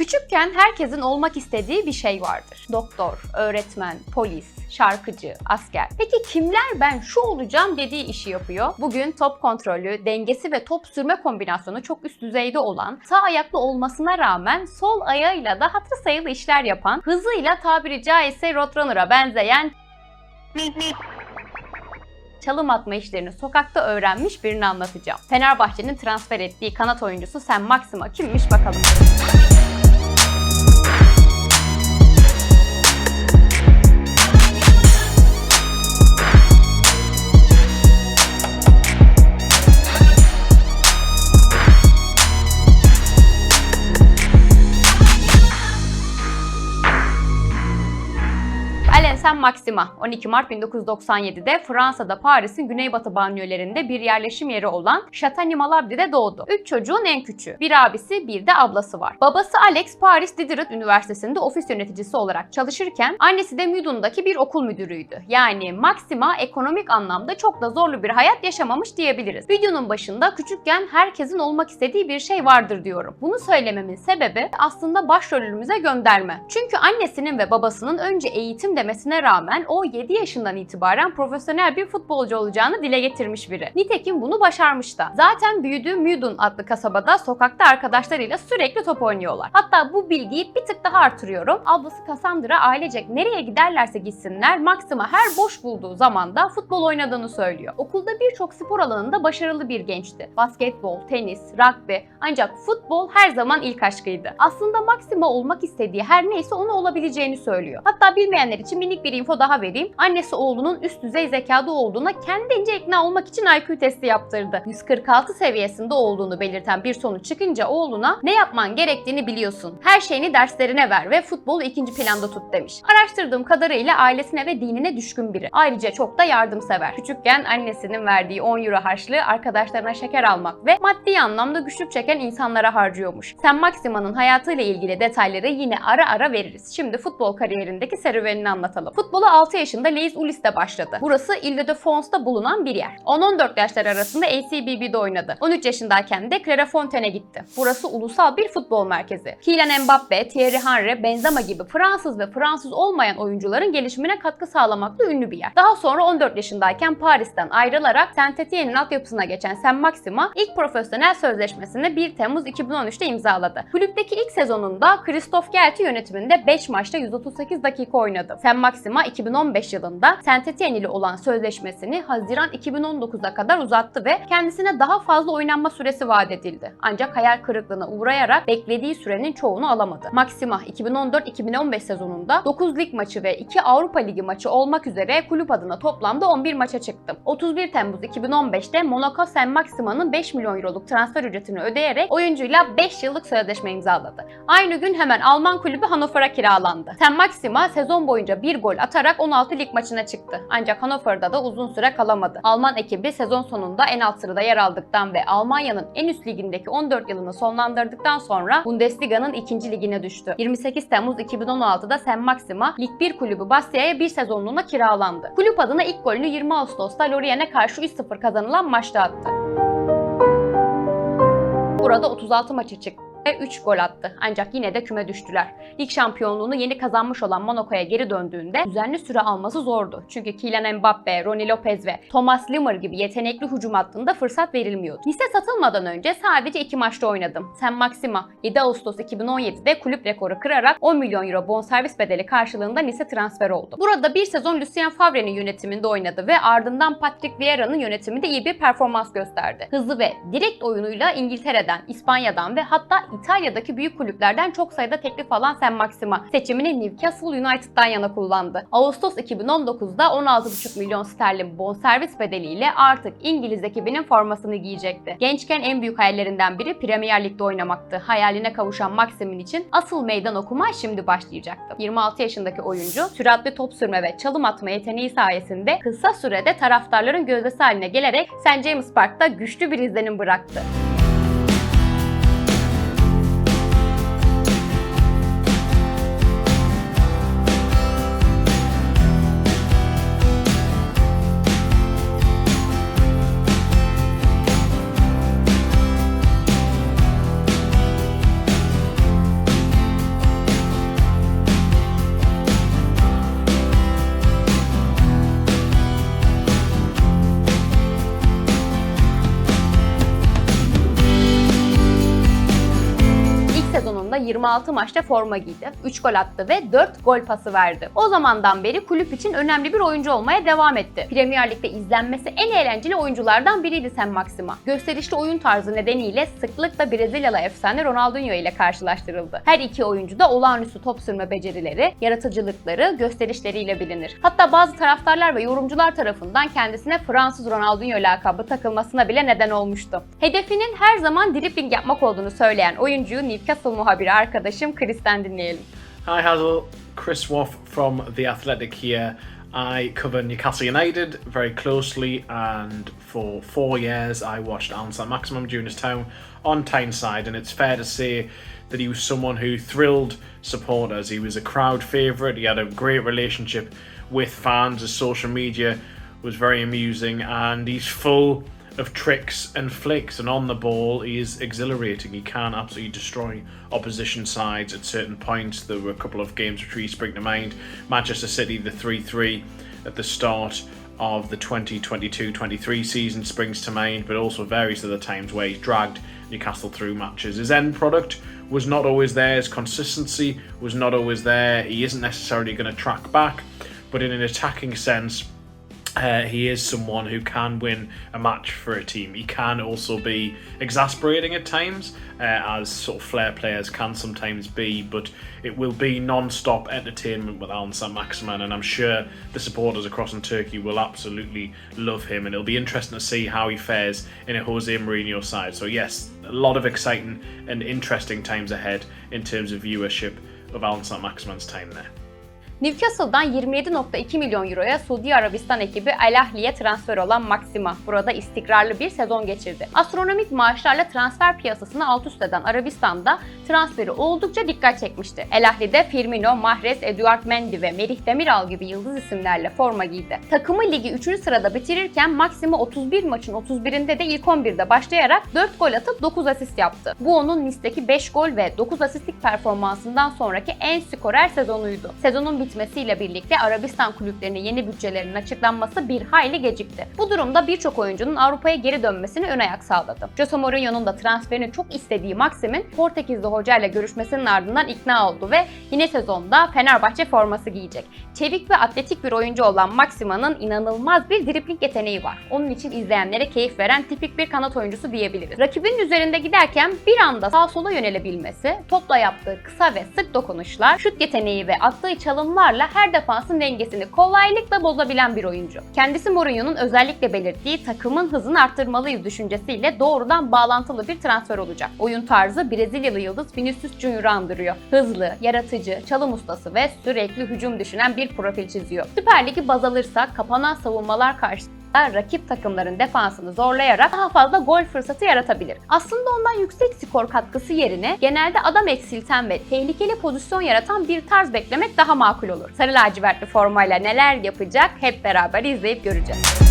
Küçükken herkesin olmak istediği bir şey vardır. Doktor, öğretmen, polis, şarkıcı, asker. Peki kimler ben şu olacağım dediği işi yapıyor? Bugün top kontrolü, dengesi ve top sürme kombinasyonu çok üst düzeyde olan, sağ ayaklı olmasına rağmen sol ayağıyla da hatır sayılı işler yapan, hızıyla tabiri caizse Roadrunner'a benzeyen çalım atma işlerini sokakta öğrenmiş birini anlatacağım. Fenerbahçe'nin transfer ettiği kanat oyuncusu Sen Maxima kimmiş bakalım. Alensen Maxima 12 Mart 1997'de Fransa'da Paris'in güneybatı banliyölerinde bir yerleşim yeri olan Châtagny-Malabry'de doğdu. Üç çocuğun en küçüğü. Bir abisi bir de ablası var. Babası Alex Paris Diderot Üniversitesi'nde ofis yöneticisi olarak çalışırken annesi de Meudon'daki bir okul müdürüydü. Yani Maxima ekonomik anlamda çok da zorlu bir hayat yaşamamış diyebiliriz. Videonun başında küçükken herkesin olmak istediği bir şey vardır diyorum. Bunu söylememin sebebi aslında başrolümüze gönderme. Çünkü annesinin ve babasının önce eğitim demesine rağmen o 7 yaşından itibaren profesyonel bir futbolcu olacağını dile getirmiş biri. Nitekim bunu başarmış da. Zaten büyüdüğü Meudon adlı kasabada sokakta arkadaşlarıyla sürekli top oynuyorlar. Hatta bu bilgiyi bir tık daha artırıyorum. Ablası Cassandra ailecek nereye giderlerse gitsinler Maxima her boş bulduğu zamanda futbol oynadığını söylüyor. Okulda birçok spor alanında başarılı bir gençti. Basketbol, tenis, rugby ancak futbol her zaman ilk aşkıydı. Aslında Maxima olmak istediği her neyse onu olabileceğini söylüyor. Hatta bilmeyenler için minik bir info daha vereyim. Annesi oğlunun üst düzey zekada olduğuna kendince ikna olmak için IQ testi yaptırdı. 146 seviyesinde olduğunu belirten bir sonuç çıkınca oğluna ne yapman gerektiğini biliyorsun. Her şeyini derslerine ver ve futbolu ikinci planda tut demiş. Araştırdığım kadarıyla ailesine ve dinine düşkün biri. Ayrıca çok da yardımsever. Küçükken annesinin verdiği 10 euro harçlığı arkadaşlarına şeker almak ve maddi anlamda güçlük çeken insanlara harcıyormuş. Sen Maxima'nın hayatıyla ilgili detayları yine ara ara veririz. Şimdi futbol kariyerindeki serüvenini anlatalım. Futbola 6 yaşında Leis Ulis'te başladı. Burası Ile-de-France'da bulunan bir yer. 10-14 yaşlar arasında ACBB'de oynadı. 13 yaşındayken de Clairefontaine gitti. Burası ulusal bir futbol merkezi. Kylian Mbappe, Thierry Henry, Benzema gibi Fransız ve Fransız olmayan oyuncuların gelişimine katkı sağlamakla ünlü bir yer. Daha sonra 14 yaşındayken Paris'ten ayrılarak Saint-Étienne'in altyapısına geçen Sen Maxima ilk profesyonel sözleşmesini 1 Temmuz 2013'te imzaladı. Kulüpteki ilk sezonunda Christophe Galtier yönetiminde 5 maçta 138 dakika oynadı. Sen Maxima 2015 yılında Saint-Étienne ile olan sözleşmesini Haziran 2019'a kadar uzattı ve kendisine daha fazla oynanma süresi vaat edildi. Ancak hayal kırıklığına uğrayarak beklediği sürenin çoğunu alamadı. Maxima 2014-2015 sezonunda 9 lig maçı ve 2 Avrupa Ligi maçı olmak üzere kulüp adına toplamda 11 maça çıktı. 31 Temmuz 2015'te Monaco Saint Maxima'nın 5 milyon euroluk transfer ücretini ödeyerek oyuncuyla 5 yıllık sözleşme imzaladı. Aynı gün hemen Alman kulübü Hannover'a kiralandı. Saint Maxima sezon boyunca bir gol atarak 16 lig maçına çıktı. Ancak Hannover'da da uzun süre kalamadı. Alman ekibi sezon sonunda en alt sırada yer aldıktan ve Almanya'nın en üst ligindeki 14 yılını sonlandırdıktan sonra Bundesliga'nın ikinci ligine düştü. 28 Temmuz 2016'da Saint Maxima Lig 1 kulübü Bastia'ya bir sezonluğuna kiralandı. Kulüp adına ilk golünü 20 Ağustos'ta Lorient'e karşı 3-0 kazanılan maçta attı. Burada 36 maça çıktı ve 3 gol attı. Ancak yine de küme düştüler. Lig şampiyonluğunu yeni kazanmış olan Monaco'ya geri döndüğünde düzenli süre alması zordu. Çünkü Kylian Mbappe, Ronny Lopez ve Thomas Limmer gibi yetenekli hücum hattında fırsat verilmiyordu. Lise satılmadan önce sadece 2 maçta oynadım. Sen Maxima 7 Ağustos 2017'de kulüp rekoru kırarak 10 milyon euro bonservis bedeli karşılığında lise transfer oldu. Burada bir sezon Lucien Favre'nin yönetiminde oynadı ve ardından Patrick Vieira'nın yönetiminde iyi bir performans gösterdi. Hızlı ve direkt oyunuyla İngiltere'den, İspanya'dan ve hatta İtalya'daki büyük kulüplerden çok sayıda teklif alan Sen Maxima seçimini Newcastle United'dan yana kullandı. Ağustos 2019'da 16,5 milyon sterlin bonservis bedeliyle artık İngiliz ekibinin formasını giyecekti. Gençken en büyük hayallerinden biri Premier Lig'de oynamaktı. Hayaline kavuşan Maxim'in için asıl meydan okuma şimdi başlayacaktı. 26 yaşındaki oyuncu süratli top sürme ve çalım atma yeteneği sayesinde kısa sürede taraftarların gözdesi haline gelerek St. James Park'ta güçlü bir izlenim bıraktı. 26 maçta forma giydi, 3 gol attı ve 4 gol pası verdi. O zamandan beri kulüp için önemli bir oyuncu olmaya devam etti. Premier Lig'de izlenmesi en eğlenceli oyunculardan biriydi Sen Maxima. Gösterişli oyun tarzı nedeniyle sıklıkla Brezilyalı efsane Ronaldinho ile karşılaştırıldı. Her iki oyuncu da olağanüstü top sürme becerileri, yaratıcılıkları, gösterişleriyle bilinir. Hatta bazı taraftarlar ve yorumcular tarafından kendisine Fransız Ronaldinho lakabı takılmasına bile neden olmuştu. Hedefinin her zaman dribling yapmak olduğunu söyleyen oyuncuyu Newcastle muhabiri arkadaşım Chris'ten dinleyelim. Hi Hazel, Chris Woff from The Athletic here. I cover Newcastle United very closely, and for four years I watched Alan St Maximum during his time on Tyneside, and it's fair to say that he was someone who thrilled supporters. He was a crowd favourite, he had a great relationship with fans, his social media was very amusing, and he's full of tricks and flicks and on the ball he is exhilarating. He can absolutely destroy opposition sides at certain points. There were a couple of games which really spring to mind. Manchester city the 3-3 at the start of the 2022-23 season springs to mind but also various other times where he's dragged newcastle through matches. His end product was not always there. His consistency was not always there. He isn't necessarily going to track back but in an attacking sense uh, he is someone who can win a match for a team. He can also be exasperating at times, uh, as sort of flair players can sometimes be, but it will be non stop entertainment with Alan St. Maximan, and I'm sure the supporters across in Turkey will absolutely love him, and it'll be interesting to see how he fares in a Jose Mourinho side. So, yes, a lot of exciting and interesting times ahead in terms of viewership of Alan St. Maximan's time there. Newcastle'dan 27.2 milyon euroya Suudi Arabistan ekibi Al Ahly'ye transfer olan Maxima burada istikrarlı bir sezon geçirdi. Astronomik maaşlarla transfer piyasasını alt üst eden Arabistan'da transferi oldukça dikkat çekmişti. Al Ahly'de Firmino, Mahrez, Eduard Mendy ve Merih Demiral gibi yıldız isimlerle forma giydi. Takımı ligi 3. sırada bitirirken Maxima 31 maçın 31'inde de ilk 11'de başlayarak 4 gol atıp 9 asist yaptı. Bu onun listeki 5 gol ve 9 asistlik performansından sonraki en skorer sezonuydu. Sezonun bitmesiyle birlikte Arabistan kulüplerinin yeni bütçelerinin açıklanması bir hayli gecikti. Bu durumda birçok oyuncunun Avrupa'ya geri dönmesini ön ayak sağladı. Jose Mourinho'nun da transferini çok istediği Maxim'in Portekizli hocayla görüşmesinin ardından ikna oldu ve yine sezonda Fenerbahçe forması giyecek. Çevik ve atletik bir oyuncu olan Maxima'nın inanılmaz bir dribling yeteneği var. Onun için izleyenlere keyif veren tipik bir kanat oyuncusu diyebiliriz. Rakibin üzerinde giderken bir anda sağ sola yönelebilmesi, topla yaptığı kısa ve sık dokunuşlar, şut yeteneği ve attığı çalımlarla her defansın dengesini kolaylıkla bozabilen bir oyuncu. Kendisi Mourinho'nun özellikle belirttiği takımın hızını arttırmalıyız düşüncesiyle doğrudan bağlantılı bir transfer olacak. Oyun tarzı Brezilyalı yıldız Vinicius Junior'u andırıyor. Hızlı, yaratıcı, çalım ustası ve sürekli hücum düşünen bir profil çiziyor. Süper Ligi baz alırsak kapanan savunmalar karşısında rakip takımların defansını zorlayarak daha fazla gol fırsatı yaratabilir. Aslında ondan yüksek skor katkısı yerine genelde adam eksilten ve tehlikeli pozisyon yaratan bir tarz beklemek daha makul olur. Sarı lacivertli formayla neler yapacak hep beraber izleyip göreceğiz.